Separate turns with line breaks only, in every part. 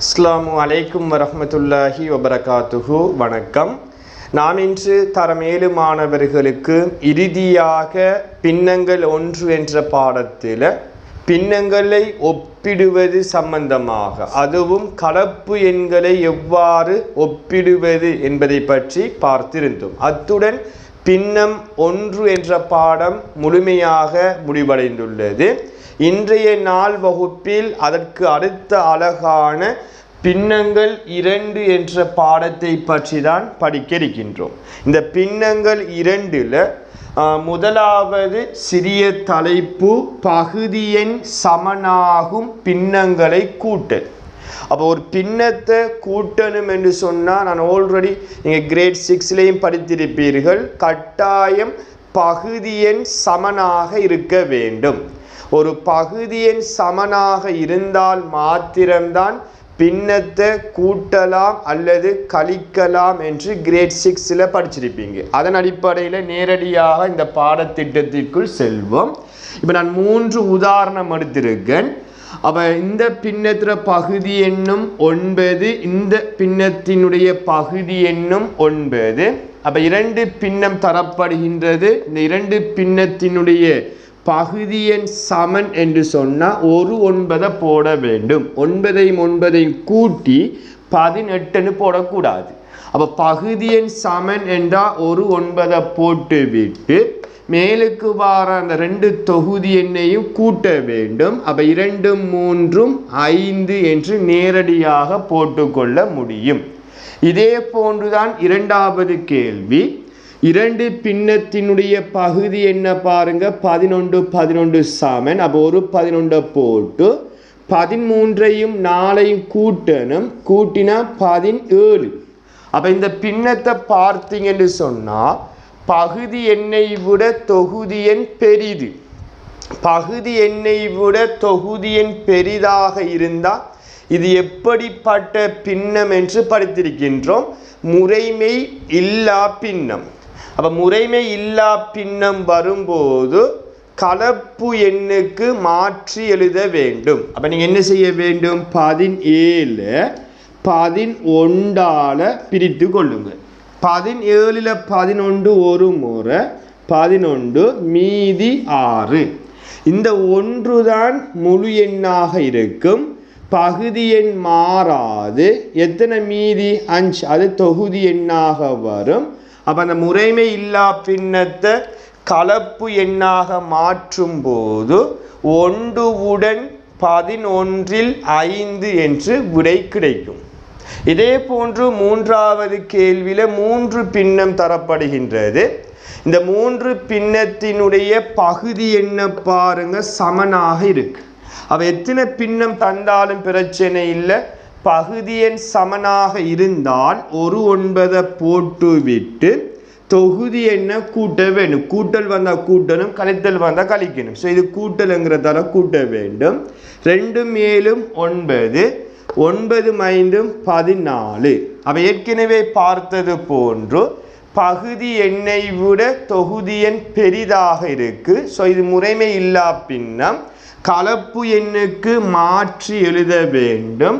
அஸ்லாம் அலைக்கும் வரமத்துல்லாஹி வபரகாத்துஹு. வணக்கம். நாம் இன்று தரமேலு மாணவர்களுக்கு இறுதியாக பின்னங்கள் ஒன்று என்ற பாடத்தில் பின்னங்களை ஒப்பிடுவது சம்பந்தமாக அதுவும் கலப்பு எண்களை எவ்வாறு ஒப்பிடுவது என்பதை பற்றி பார்த்திருந்தோம். அத்துடன் பின்னம் ஒன்று என்ற பாடம் முழுமையாக முடிவடைந்துள்ளது. இன்றைய நாள் வகுப்பில் அதற்கு அடுத்த அழகான பின்னங்கள் இரண்டு என்ற பாடத்தை பற்றி தான் படிக்க இருக்கின்றோம். இந்த பின்னங்கள் இரண்டில் முதலாவது சிறிய தலைப்பு பகுதியின் சமனாகும் பின்னங்களை கூட்டல். அப்போ ஒரு பின்னத்தை கூட்டணும் என்று சொன்னால் நான் ஆல்ரெடி நீங்கள் கிரேட் சிக்ஸ்லேயும் படித்திருப்பீர்கள். கட்டாயம் பகுதியின் சமனாக இருக்க வேண்டும். ஒரு பகுதியின் சமனாக இருந்தால் மாத்திரம்தான் பின்னத்தை கூட்டலாம் அல்லது கழிக்கலாம் என்று கிரேட் சிக்ஸில் படிச்சிருப்பீங்க. அதன் அடிப்படையில் நேரடியாக இந்த பாடத்திட்டத்திற்குள் செல்வோம். இப்போ நான் மூன்று உதாரணம் எடுத்திருக்கேன். அப்போ இந்த பின்னத்தில் பகுதி என்னும் ஒன்பது இந்த பின்னத்தினுடைய பகுதி என்னும் ஒன்பது. அப்போ இரண்டு பின்னம் தரப்படுகின்றது. இந்த இரண்டு பின்னத்தினுடைய பகுதியின் சமன் என்று சொன்னால் ஒரு ஒன்பதை போட வேண்டும். ஒன்பதையும் ஒன்பதையும் கூட்டி பதினெட்டுன்னு போடக்கூடாது. அப்போ பகுதியின் சமன் என்றால் ஒரு ஒன்பதை போட்டு விட்டு மேலுக்கு வார அந்த ரெண்டு தொகுதி எண்ணையும் கூட்ட வேண்டும். அப்போ இரண்டு மூன்றும் ஐந்து என்று நேரடியாக போட்டுக்கொள்ள முடியும். இதே போன்றுதான் இரண்டாவது கேள்வி. இரண்டு பின்னத்தினுடைய பகுதி என்ன பாருங்க? பதினொன்று பதினொன்று சமன். அப்போ ஒரு பதினொன்றை போட்டு பதிமூன்றையும் நாளையும் கூட்டணும். கூட்டினா பதினேழு. அப்போ இந்த பின்னத்தை பார்த்தீங்கன்னு சொன்னால் பகுதி எண்ணை விட தொகுதி எண் பெரிது. பகுதி எண்ணை விட தொகுதி எண் பெரிதாக இருந்தால் இது எப்படிப்பட்ட பின்னம் என்று படித்திருக்கின்றோம். முறைமை இல்லா பின்னம். அப்போ முறைமை இல்லா பின்னம் வரும்போது கலப்பு எண்ணுக்கு மாற்றி எழுத வேண்டும். அப்போ நீங்கள் என்ன செய்ய வேண்டும்? பதினேழு பதினொன்றால் பிரித்து கொள்ளுங்கள் பதினேழில் பதினொன்று ஒரு முறை பதினொன்று மீதி ஆறு. இந்த ஒன்று தான் முழு எண்ணாக இருக்கும். பகுதி எண் மாறாது. எத்தனை மீதி? அஞ்சு. அது தொகுதி எண்ணாக வரும். அப்போ அந்த முறைமை இல்லா பின்னத்தை கலப்பு எண்ணாக மாற்றும் போது ஒன்றுவுடன் பதினொன்றில் ஐந்து என்று விடை கிடைக்கும். இதே போன்று மூன்றாவது கேள்வியில் மூன்று பின்னம் தரப்படுகின்றது. இந்த மூன்று பின்னத்தினுடைய பகுதி என்ன பாருங்க சமனாக இருக்கு. அவ எத்தனை பின்னம் தந்தாலும் பிரச்சனை இல்லை. பகுதியின் சமனாக இருந்தால் ஒரு ஒன்பதை போட்டு விட்டு தொகுதி என்ன கூட்ட வேணும் கூட்டல் வந்தால் கூட்டணும் கழித்தல் வந்தால் கழிக்கணும். ஸோ இது கூட்டலுங்கிறதால கூட்ட வேண்டும். ரெண்டும் மேலும் ஒன்பது. ஒன்பது ஐந்தும் பதினாலு. அவை ஏற்கனவே பார்த்தது போன்று பகுதி எண்ணை விட தொகுதி எண் பெரிதாக இருக்கு. ஸோ இது முறைமை இல்லா பின்னம் கலப்பு எண்ணுக்கு மாற்றி எழுத வேண்டும்.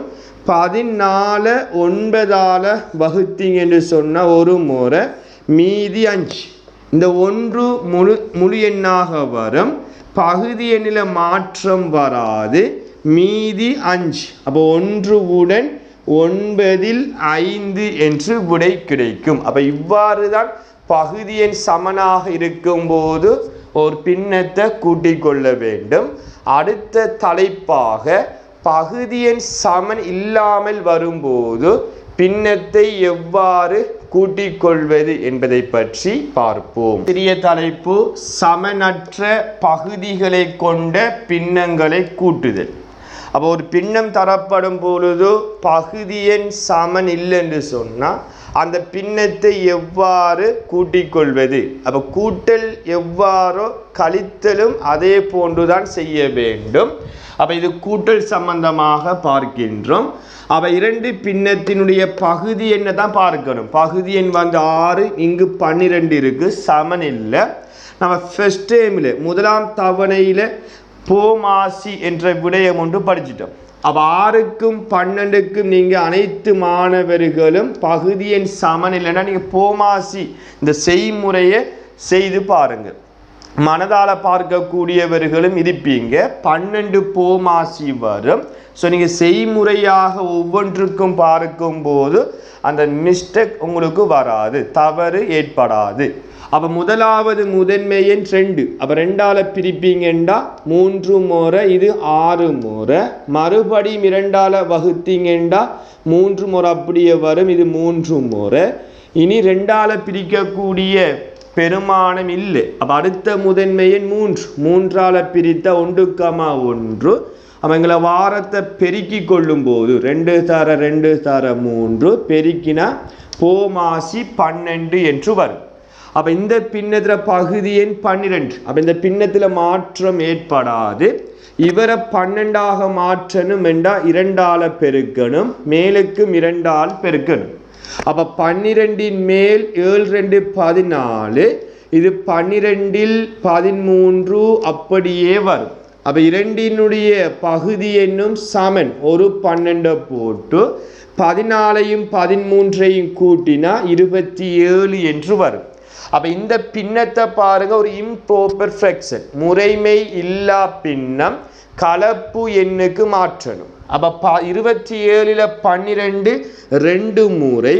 பதினாலு ஒன்பதால் வகுத்தீங்கன்னு சொன்ன ஒரு முறை மீதி அஞ்சு. இந்த ஒன்று முழு முழு எண்ணாக வரும். பகுதி எண்ணில் மாற்றம் வராது. மீதி அஞ்சு. அப்போ ஒன்றுவுடன் ஒன்பதில் ஐந்து என்று விடை கிடைக்கும். அப்போ இவ்வாறு தான் பகுதியின் சமனாக இருக்கும்போது ஒரு பின்னத்தை கூட்டிக் கொள்ள வேண்டும். அடுத்த தலைப்பாக பகுதியின் சமன் இல்லாமல் வரும்போது பின்னத்தை எவ்வாறு கூட்டிக் கொள்வது என்பதை பற்றி பார்ப்போம். சிறிய தலைப்பு சமனற்ற பகுதிகளை கொண்ட பின்னங்களை கூட்டுதல். அப்போ ஒரு பின்னம் தரப்படும் பொழுது பகுதியின் சமன் இல்லை என்று சொன்னால் அந்த பின்னத்தை எவ்வாறு கூட்டிக் கொள்வது அப்போ கூட்டல் எவ்வாறோ கழித்தலும் அதே போன்றுதான் செய்ய வேண்டும். அப்போ இது கூட்டல் சம்பந்தமாக பார்க்கின்றோம். அப்போ இரண்டு பின்னத்தினுடைய பகுதி என்ன தான் பார்க்கணும்? பகுதி எண் வந்து ஆறு இங்கு பன்னிரெண்டு இருக்குது சமன் இல்லை. நம்ம ஃபஸ்ட் டைமில் முதலாம் தவணையில் போமாசி என்ற விடயம் ஒன்று படிச்சிட்டோம். அப்போ ஆறுக்கும் பன்னெண்டுக்கும் நீங்கள் அனைத்து மாணவர்களும் பகுதியின் சமநிலைன்னா நீங்கள் போமாசி இந்த செய்முறையை செய்து பாருங்கள் மனதால் பார்க்கக்கூடியவர்களும் இருப்பீங்க. பன்னெண்டு போமாசி வரும். ஸோ நீங்கள் செய்முறையாக ஒவ்வொன்றுக்கும் பார்க்கும்போது அந்த மிஸ்டேக் உங்களுக்கு வராது. தவறு ஏற்படாது. அப்போ முதலாவது முதன்மையின் ரெண்டு. அப்போ ரெண்டால் பிரிப்பீங்கண்டா? மூன்று முறை இது ஆறு முறை மறுபடியும் இரண்டால வகுத்தீங்கண்டா? மூன்று முறை அப்படியே வரும் இது மூன்று முறை இனி ரெண்டால் பிரிக்கக்கூடிய பெருமானம் இல்லை. அப்போ அடுத்த முதன்மையின் மூன்று. மூன்றால பிரித்த ஒன்றுக்கமா ஒன்று. அவங்கள வாரத்தை பெருக்கி கொள்ளும்போது ரெண்டு தர ரெண்டு தர மூன்று பெருக்கினா போமாசி பன்னெண்டு என்று வரும். அப்போ இந்த பின்னத்தில் பகுதி எண் பன்னிரெண்டு. அப்போ இந்த பின்னத்தில் மாற்றம் ஏற்படாது. இவரை பன்னெண்டாக மாற்றணும் என்றால் இரண்டால் பெருக்கணும் மேலுக்கும் இரண்டால் பெருக்கணும். அப்போ பன்னிரெண்டின் மேல் ஏழு ரெண்டு பதினாலு இது பன்னிரெண்டில் பதிமூன்று அப்படியே வரும். அப்போ இரண்டினுடைய பகுதி என்னும் சமன் ஒரு பன்னெண்டை போட்டு பதினாலையும் பதிமூன்றையும் கூட்டினா இருபத்தி ஏழு என்று வரும். அப்போ இந்த பின்னத்தை பாருங்க ஒரு இம்ப்ரோப்பர் ஃப்ரெக்ஷன் முறைமை இல்லா பின்னம் கலப்பு எண்ணுக்கு மாற்றணும். அப்போ ப இருபத்தி ஏழில் பன்னிரெண்டு ரெண்டு முறை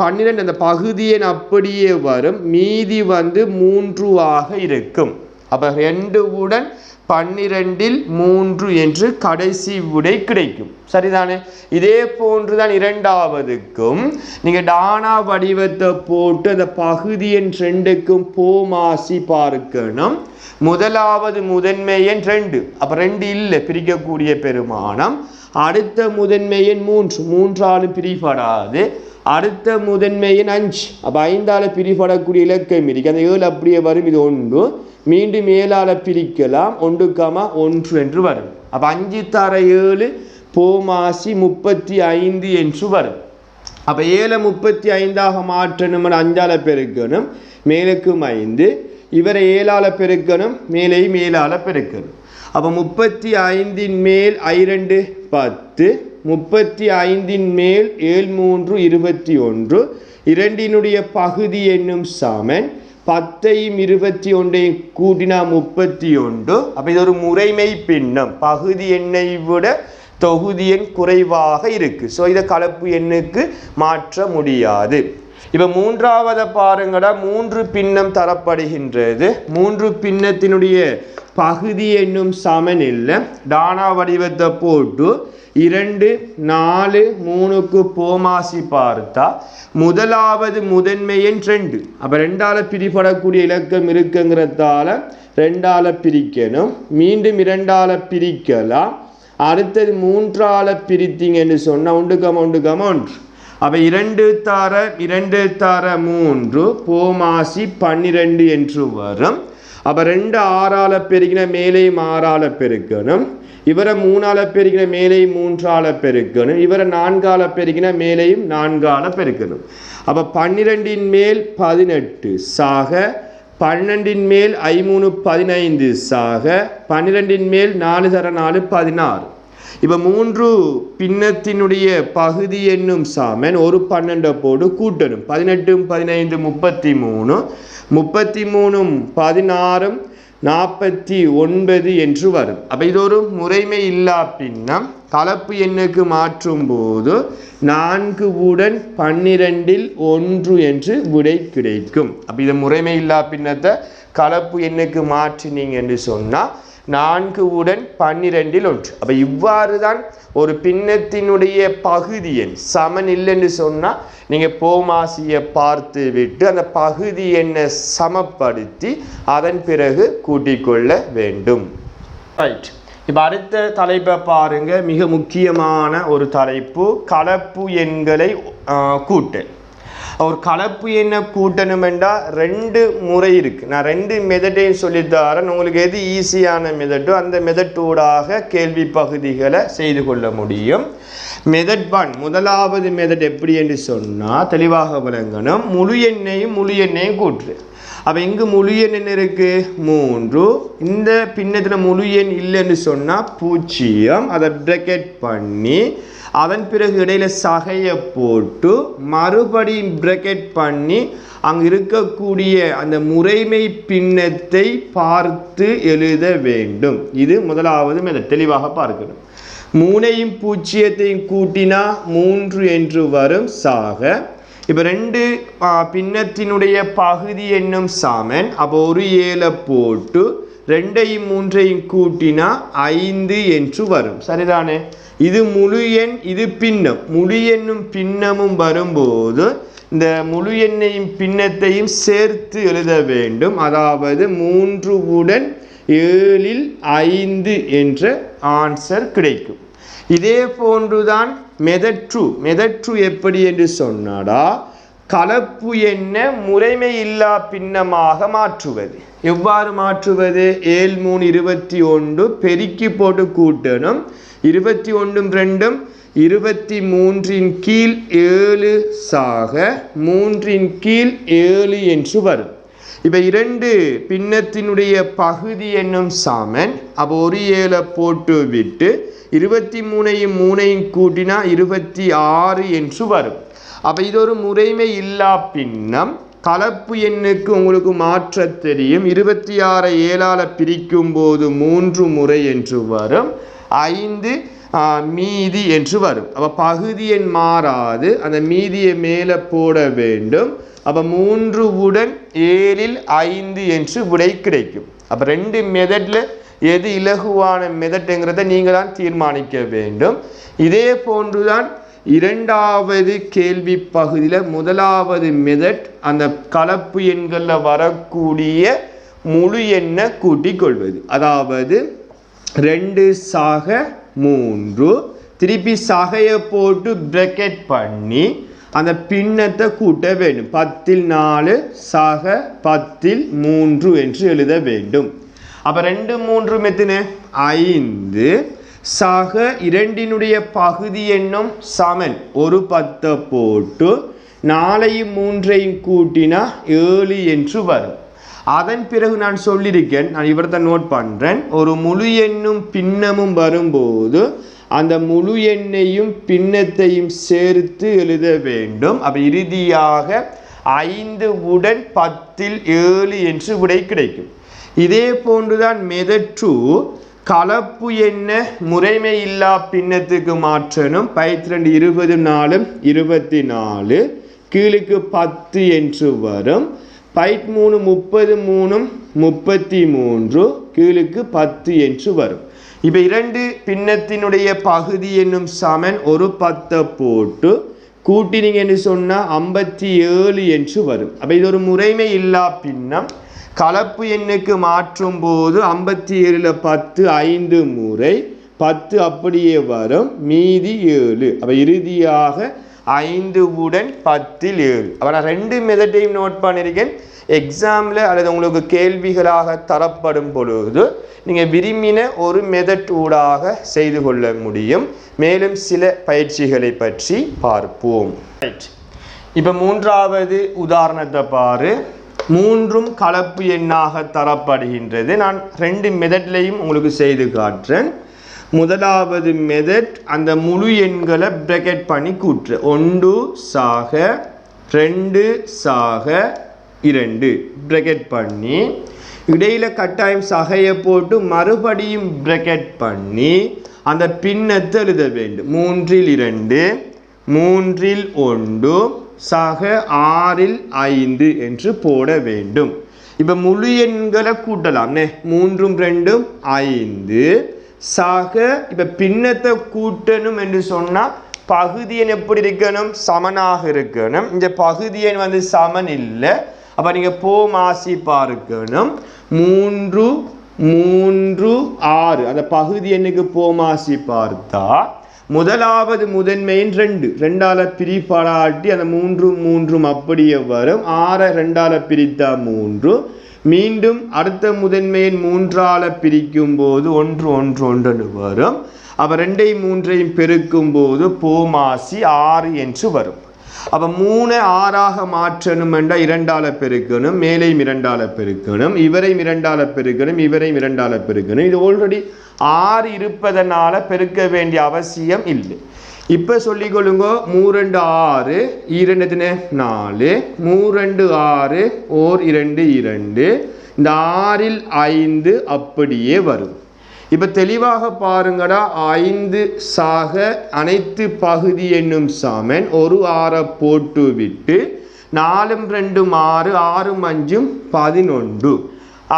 பன்னிரெண்டு அந்த பகுதியின் அப்படியே வரும் மீதி வந்து மூன்று ஆக இருக்கும். அப்போ ரெண்டு உடன் பன்னிரெண்டில் மூன்று என்று கடைசி விடை கிடைக்கும். சரிதானே? இதே போன்று தான் இரண்டாவதுக்கும். நீங்கள் டானா வடிவத்தை போட்டு அந்த பகுதியின் ரெண்டுக்கும் போமாசி பார்க்கணும். முதலாவது முதன்மை எண் ரெண்டு. அப்போ ரெண்டு இல்லை பிரிக்கக்கூடிய பெருமானம். அடுத்த முதன்மை எண் மூன்று. மூன்றாலும் பிரிபடாது. அடுத்த முதன்மையின் அஞ்சு. அப்போ ஐந்தால் பிரிபடக்கூடிய இலக்கம் இருக்கு அந்த ஏழு அப்படியே வரும். இது ஒன்று. மீண்டும் ஏழால் பிரிக்கலாம். ஒன்றுக்காம ஒன்று என்று வரும். அப்போ அஞ்சு தர ஏழு போமாசி முப்பத்தி ஐந்து என்று வரும். அப்போ ஏழை முப்பத்தி ஐந்தாக மாற்றணும் அஞ்சால் பெருக்கணும். மேலுக்கும் ஐந்து. இவரை ஏழால் பெருக்கணும். மேலேயும் ஏழால் பெருக்கணும். அப்போ முப்பத்தி ஐந்தின் மேல் ஐரெண்டு பத்து. முப்பத்தி ஐந்தின் மேல் ஏழு மூன்று இருபத்தி ஒன்று. இரண்டினுடைய பகுதி என்னும் சமன் பத்தையும் இருபத்தி ஒன்றையும் கூட்டினா முப்பத்தி ஒன்று. அப்போ இது ஒரு முறைமை பின்னம். பகுதி எண்ணை விட தொகுதி எண் குறைவாக இருக்குது ஸோ இதை கலப்பு எண்ணுக்கு மாற்ற முடியாது. இப்போ மூன்றாவதை பாருங்கடா மூன்று பின்னம் தரப்படுகின்றது. மூன்று பின்னத்தினுடைய பகுதி என்னும் சமன் இல்லை டானா வடிவத்தை போட்டு இரண்டு நாலு மூணுக்கு போமாசி பார்த்தா முதலாவது முதன்மை எண் ரெண்டு. அப்போ ரெண்டால் பிரிபடக்கூடிய இலக்கம் இருக்குங்கிறதால ரெண்டால் பிரிக்கணும். மீண்டும் இரண்டால் பிரிக்கலாம். அடுத்தது மூன்றால் பிரித்தீங்கன்னு சொன்னால் உண்டு ஒன்றுக்கம ஒன்று. அவை இரண்டு தார இரண்டு தார மூன்று போமாசி பன்னிரெண்டு என்று வரும். அப்போ ரெண்டு ஆறால பெருகின மேலே ஆறால பெருக்கணும். இவரை மூணால பெருகின மேலேயும் மூன்றால பெருக்கணும். இவரை நான்கால பெருகின மேலேயும் நான்கால பெருக்கணும். அப்போ பன்னிரெண்டின் மேல் பதினெட்டு சாக பன்னெண்டின் மேல் ஐமூணு பதினைந்து சாக பன்னிரெண்டின் மேல் நாலு தர நாலு பதினாறு. இப்போ மூன்று பின்னத்தினுடைய பகுதி என்னும் சாமன் ஒரு பன்னெண்டை போடு கூட்டணும். பதினெட்டும் பதினைந்து முப்பத்தி மூணு முப்பத்தி மூணும் பதினாறும் நாற்பத்தி ஒன்பது என்று வரும். அப்போ இது ஒரு முறைமை இல்லா பின்னம். கலப்பு எண்ணுக்கு மாற்றும் போது நான்கு உடன் பன்னிரெண்டில் ஒன்று என்று விடை கிடைக்கும். அப்போ இது முறைமை இல்லா பின்னத்தை கலப்பு எண்ணுக்கு மாற்றினீங்க என்று சொன்னால் நான்கு உடன் பன்னிரெண்டில் ஒன்று. அப்போ இவ்வாறு தான் ஒரு பின்னத்தினுடைய பகுதி எண் சமன் இல்லைன்னு சொன்னால் நீங்கள் போமாசியை பார்த்து விட்டு அந்த பகுதி எண்ணை சமப்படுத்தி அதன் பிறகு கூட்டிக்கொள்ள வேண்டும். ரைட் இப்போ அடுத்த தலைப்பை பாருங்க. மிக முக்கியமான ஒரு தலைப்பு. கலப்பு எண்களை கூட்டு. ஒரு கலப்பு எண்ணை கூட்டணுமெண்டா ரெண்டு முறை இருக்குது நான் ரெண்டு மெதட்டையும் சொல்லித்தரேன் உங்களுக்கு எது ஈஸியான மெதட்டோ அந்த மெதட்டூடாக கேள்வி பகுதிகளை செய்து கொள்ள முடியும். மெதட் ஒன் முதலாவது மெதட் எப்படி என்று சொன்னால் தெளிவாக விளங்கணும். முழு எண்ணையும் முழு எண்ணையும் கூற்று. அப்போ இங்கு முழு எண் என்ன இருக்குது மூன்று. இந்த பின்னத்தில் முழு எண் இல்லைன்னு சொன்னால் பூஜ்ஜியம். அதை பிரக்கெட் பண்ணி அதன் பிறகு இடையில் சகையை போட்டு மறுபடியும் பிரக்கெட் பண்ணி அங்கே இருக்கக்கூடிய அந்த முறைமை பின்னத்தை பார்த்து எழுத வேண்டும். இது முதலாவது அதை தெளிவாக பார்க்கணும். மூணையும் பூஜ்ஜியத்தையும் கூட்டினா மூன்று என்று வரும் சாக இப்போ ரெண்டு பின்னத்தினுடைய பகுதி என்னும் சாமன் அப்போ ஒரு ஏழை போட்டு ரெண்டையும் மூன்றையும் கூட்டினா ஐந்து என்று வரும். சரிதானே? இது முழு எண் இது பின்னம். முழு எண்ணும் பின்னமும் வரும்போது இந்த முழு எண்ணையும் பின்னத்தையும் சேர்த்து எழுத வேண்டும். அதாவது மூன்று உடன் ஏழில் ஐந்து என்ற ஆன்சர் கிடைக்கும். இதே போன்றுதான் மெதற்று மெதற்று எப்படி என்று சொன்னாடா? கலப்பு என்ன முறைமை இல்லா பின்னமாக மாற்றுவது. எவ்வாறு மாற்றுவது? ஏழு மூணு இருபத்தி ஒன்று பெருக்கி போட்டு கூட்டணும். இருபத்தி ஒன்றும் ரெண்டும் இருபத்தி மூன்றின் கீழ் ஏழு சாக மூன்றின் கீழ் ஏழு என்று வரும். இவை இரண்டு பின்னத்தினுடைய பகுதி என்னும் சாமன். அப்போ ஒரு ஏழை போட்டு விட்டு இருபத்தி மூணையும் மூணையும் கூட்டினா இருபத்தி ஆறு என்று வரும். அப்போ இது ஒரு முறைமை இல்லா பின்னம். கலப்பு எண்ணுக்கு உங்களுக்கு மாற்ற தெரியும். இருபத்தி ஆறை ஏழால் பிரிக்கும் போது மூன்று முறை என்று வரும். ஐந்து மீதி என்று வரும். அப்போ பகுதி எண் மாறாது. அந்த மீதியை மேலே போட வேண்டும். அப்போ மூன்று உடன் ஏழில் ஐந்து என்று விடை கிடைக்கும். அப்போ ரெண்டு மெதடில் எது இலகுவான மெதட்டுங்கிறத நீங்கள் தான் தீர்மானிக்க வேண்டும். இதே போன்றுதான் இரண்டாவது கேள்வி பகுதியில் முதலாவது மெதட் அந்த கலப்பு எண்களில் வரக்கூடிய முழு எண்ணை கூட்டிக் கொள்வது. அதாவது ரெண்டு சாக மூன்று. திருப்பி சகையை போட்டு பிரக்கெட் பண்ணி அந்த பின்னத்தை கூட்ட வேண்டும். பத்தில் நாலு சக பத்தில் மூன்று என்று எழுத வேண்டும். அப்போ ரெண்டு மூன்று மெத்தினு ஐந்து. சக இரண்டினுடைய பகுதி எண்ணும் சமன். ஒரு பத்தை போட்டு நாலையும் மூன்றையும் கூட்டினா ஏழு என்று வரும். அதன் பிறகு நான் சொல்லியிருக்கேன் நான் இவர்தான் நோட் பண்ணுறேன் ஒரு முழு எண்ணும் பின்னமும் வரும்போது அந்த முழு எண்ணையும் பின்னத்தையும் சேர்த்து எழுத வேண்டும். அப்போ இறுதியாக ஐந்து உடன் பத்தில் ஏழு என்று விடை கிடைக்கும். இதே போன்றுதான் மெதற்று கலப்பு என்ன முறைமை இல்லா பின்னத்துக்கு மாற்றணும். பயிற்சிரண்டு இருபது நாலும் இருபத்தி நாலு கீழுக்கு பத்து என்று வரும். பைட் மூணு முப்பது மூணும் முப்பத்தி மூன்று கீழுக்கு பத்து என்று வரும். இப்போ இரண்டு பின்னத்தினுடைய பகுதி என்னும் சமன் ஒரு பத்தை போட்டு கூட்டினீங்கன்னு சொன்னால் ஐம்பத்தி ஏழு என்று வரும். அப்போ இது ஒரு முறைமை இல்லா பின்னம். கலப்பு எண்ணுக்கு மாற்றும் போது ஐம்பத்தி ஏழில் பத்து ஐந்து முறை பத்து அப்படியே வரும் மீதி ஏழு. அப்போ இறுதியாக ஐந்து உடன் பத்தில் ஏழு. அப்போ நான் ரெண்டு மெதட்டையும் நோட் பண்ணியிருக்கேன் எக்ஸாமில் அல்லது உங்களுக்கு கேள்விகளாக தரப்படும் பொழுது நீங்கள் விரும்பின ஒரு மெதட் ஊடாக செய்து கொள்ள முடியும். மேலும் சில பயிற்சிகளை பற்றி பார்ப்போம். இப்போ மூன்றாவது உதாரணத்தை பாரு. மூன்றும் கலப்பு எண்ணாக தரப்படுகின்றது. நான் ரெண்டு மெதட்லையும் உங்களுக்கு செய்து காட்டுறேன். முதலாவது மெதட் அந்த முழு எண்களை பிரக்கெட் பண்ணி கூற்று. ஒன்று சாக ரெண்டு சாக இரண்டு. பிரக்கெட் பண்ணி இடையில் கட்டாயம் சகையை போட்டு மறுபடியும் பிரக்கெட் பண்ணி அந்த பின்னத்தை எழுத வேண்டும். மூன்றில் இரண்டு மூன்றில் ஒன்று சக ஆறில் ஐந்து என்று போட வேண்டும். இப்போ முழு எண்களை கூட்டலாம்னே மூன்றும் ரெண்டும் ஐந்து. சாக இப்போ பின்னத்தை கூட்டணும் என்று சொன்னால் பகுதியன் எப்படி இருக்கணும்? சமனாக இருக்கணும். இந்த பகுதியன் வந்து சமன் இல்லை. அப்போ நீங்கள் போ மாசி பார்க்கணும். மூன்று மூன்று ஆறு. அந்த பகுதி எண்ணுக்கு போமாசி பார்த்தா முதலாவது முதன்மையின் ரெண்டு. ரெண்டால பிரிப்பாளாட்டி அந்த மூன்றும் மூன்றும் அப்படியே வரும். ஆறை ரெண்டால பிரித்தா மூன்று. மீண்டும் அடுத்த முதன்மையின் மூன்றால பிரிக்கும் போது ஒன்று ஒன்று ஒன்று வரும். அப்ப ரெண்டையும் மூன்றையும் பெருக்கும் போது போமாசி ஆறு என்று வரும். அப்ப மூணு ஆறாக மாற்றணும் என்றால் இரண்டால பெருக்கணும் மேலையும் இரண்டால பெருக்கணும் இவரையும் இரண்டால பெருக்கணும் இவரையும் இரண்டால பெருக்கணும். இது ஆல்ரெடி ஆறு இருப்பதனால பெருக்க வேண்டிய அவசியம் இல்லை. இப்போ சொல்லிக் கொள்ளுங்க மூரெண்டு ஆறு இரண்டு எத்தனை? நாலு. மூரெண்டு ஆறு ஓர் இரண்டு இரண்டு. இந்த ஆறில் ஐந்து அப்படியே வரும். இப்போ தெளிவாக பாருங்கடா ஐந்து சாக அனைத்து பகுதி என்னும் சமன் ஒரு ஆறை போட்டு விட்டு நாலும் ரெண்டும் ஆறு ஆறும் அஞ்சும் பதினொன்று.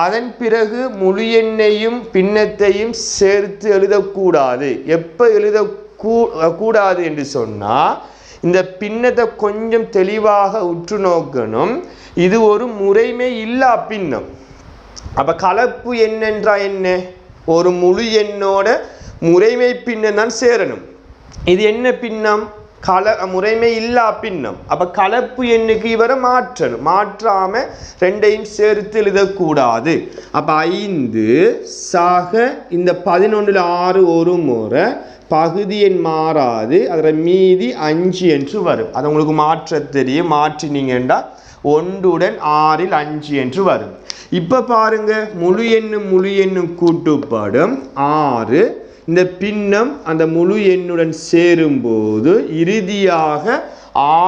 அதன் பிறகு முழு எண்ணையும் பின்னத்தையும் சேர்த்து எழுதக்கூடாது. எப்போ எழுத கூடாது என்று சொன்னால் இந்த பின்னத்தை கொஞ்சம் தெளிவாக உற்று நோக்கணும். இது ஒரு முறைமை இல்லா பின்னம். அப்போ கலப்பு என்னென்றா என்ன? ஒரு முழு எண்ணோட முறைமை பின்னம் தான் சேரணும். இது என்ன பின்னம்? கல முறைமை இல்லா பின்னம். அப்போ கலப்பு எண்ணுக்கு இவரை மாற்றணும். மாற்றாமல் ரெண்டையும் சேர்த்து எழுதக்கூடாது. அப்போ ஐந்து சாக இந்த பதினொன்றில் ஆறு ஒரு முறை பகுதி எண் மாறாது அதில் மீதி அஞ்சு என்று வரும். அது உங்களுக்கு மாற்ற தெரியும். மாற்றினீங்கன்னா ஒன்றுடன் ஆறில் அஞ்சு என்று வரும். இப்போ பாருங்க முழு எண்ணும் முழு எண்ணும் கூட்டுப்படும். ஆறு இந்த பின்னம் அந்த முழு எண்ணுடன் சேரும்போது இறுதியாக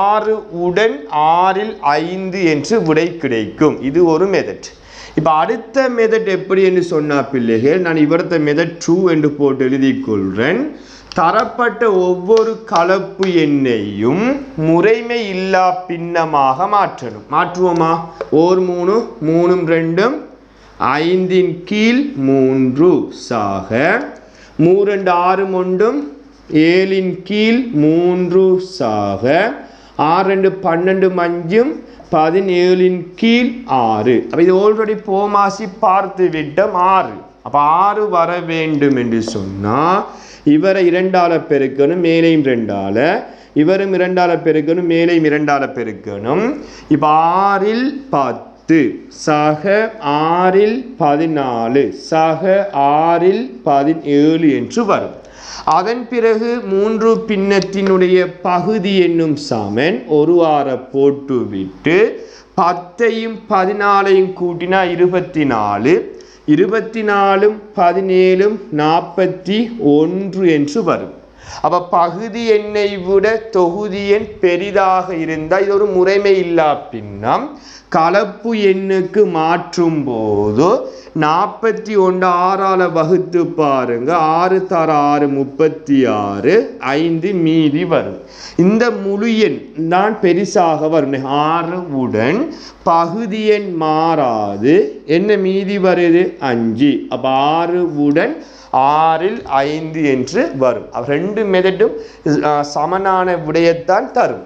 ஆறு உடன் ஆறில் ஐந்து என்று விடை கிடைக்கும். இது ஒரு மெதட் இப்போ அடுத்த மெதட் எப்படி என்று சொன்னால் பிள்ளைகள் நான் இவரத்த மெதட் டூ என்று போட்டு எழுதிக் கொள்கிறேன் தரப்பட்ட ஒவ்வொரு கலப்பு எண்ணையும் முறைமை இல்லா பின்னமாக மாற்றணும். மாற்றுவோமா? ஓர் மூணு மூணும் ரெண்டும். ஐந்தின் கீழ் மூன்று சாக. மூரெண்டு ஆறு ஒன்றும். ஏழின் கீழ் மூன்று சாக. ஆறு ரெண்டு பன்னெண்டு அஞ்சும் பதினேழின் கீழ் ஆறு. அப்போ இது ஆல்ரெடி போமாசி பார்த்து விட்டோம் ஆறு. அப்போ ஆறு வர வேண்டும் என்று சொன்னால் இவரை இரண்டால பெருக்கணும் மேலேயும் ரெண்டால இவரும் இரண்டால பெருக்கணும் மேலேயும் இரண்டால பெருக்கணும். இப்போ ஆறில் பத்து சக ஆறில் பதினாலு சக ஆறில் பதினேழு என்று வரும். அதன் பிறகு மூன்று பின்னத்தினுடைய பகுதி என்னும் சமன் ஒரு வார போட்டு விட்டு பத்தையும் பதினாலையும் கூட்டினா இருபத்தி நாலு இருபத்தி நாலும் பதினேழும் நாற்பத்தி ஒன்று என்று வரும். அப்ப பகுதி எண்ணை விட தொகுதி எண் பெரிதாக இருந்தால் இது ஒரு முறைமை இல்லா பின்னம் கலப்பு எண்ணுக்கு மாற்றும் போது நாற்பத்தி ஒன்று ஆறால வகுத்து பாருங்க. ஆறு தர ஆறு முப்பத்தி ஆறு ஐந்து மீதி வரும். இந்த முழு எண் தான் பெரிசாக வரும். ஆறு உடன் பகுதி எண் மாறாது. என்ன மீதி வருது? அஞ்சு. அப்ப ஆறு உடன் ஆறில் ஐந்து என்று வரும். ரெண்டு மெதட்டும் சமனான விடயத்தான் தரும்.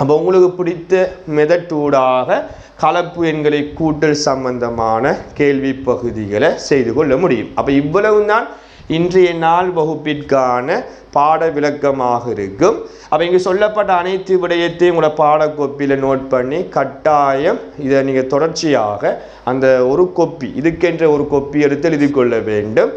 அப்போ உங்களுக்கு பிடித்த மெதட்டூடாக கலப்பு எண்களை கூட்டல் சம்பந்தமான கேள்வி பகுதிகளை செய்து கொள்ள முடியும். அப்போ இவ்வளவு தான் இன்றைய நாள் வகுப்பிற்கான பாட விளக்கமாக இருக்கும். அப்போ இங்கே சொல்லப்பட்ட அனைத்து விடயத்தையும் உங்களோட பாடக்கோப்பியில் நோட் பண்ணி கட்டாயம் இதை நீங்கள் தொடர்ச்சியாக அந்த ஒரு கொப்பி இதுக்கென்ற ஒரு கொப்பி எடுத்து எழுதி கொள்ள வேண்டும்.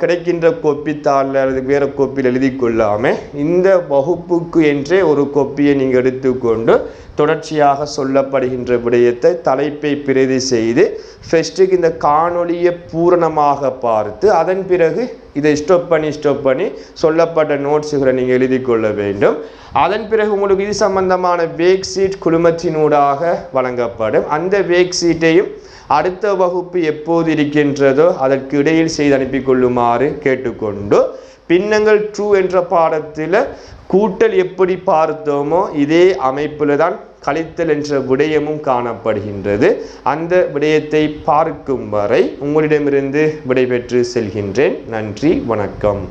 கிடைக்கின்ற கொப்பி தாளில் அல்லது வேறு கொப்பியில் எழுதி கொள்ளாமல் இந்த வகுப்புக்கு என்றே ஒரு கொப்பியை நீங்கள் எடுத்துக்கொண்டு தொடர்ச்சியாக சொல்லப்படுகின்ற விடயத்தை தலைப்பை பிரதி செய்து ஃபெஸ்ட்டுக்கு இந்த காணொளியை பூரணமாக பார்த்து அதன் பிறகு இதை ஸ்டோப் பண்ணி ஸ்டோப் பண்ணி சொல்லப்பட்ட நோட்ஸுகளை நீங்கள் எழுதி கொள்ள வேண்டும். அதன் பிறகு உங்களுக்கு இது சம்பந்தமான வேக் சீட் குழுமத்தினூடாக வழங்கப்படும். அந்த வேக் சீட்டையும் அடுத்த வகுப்பு எப்போது இருக்கின்றதோ அதற்கு இடையில் செய்து அனுப்பி கொள்ளுமாறு கேட்டுக்கொண்டு பின்னங்கள் ட்ரூ என்ற பாடத்தில் கூட்டல் எப்படி பார்த்தோமோ இதே அமைப்பில் தான் கழித்தல் என்ற விடயமும் காணப்படுகின்றது. அந்த விடயத்தை பார்க்கும் வரை உங்களிடமிருந்து விடைபெற்று செல்கின்றேன். நன்றி வணக்கம்.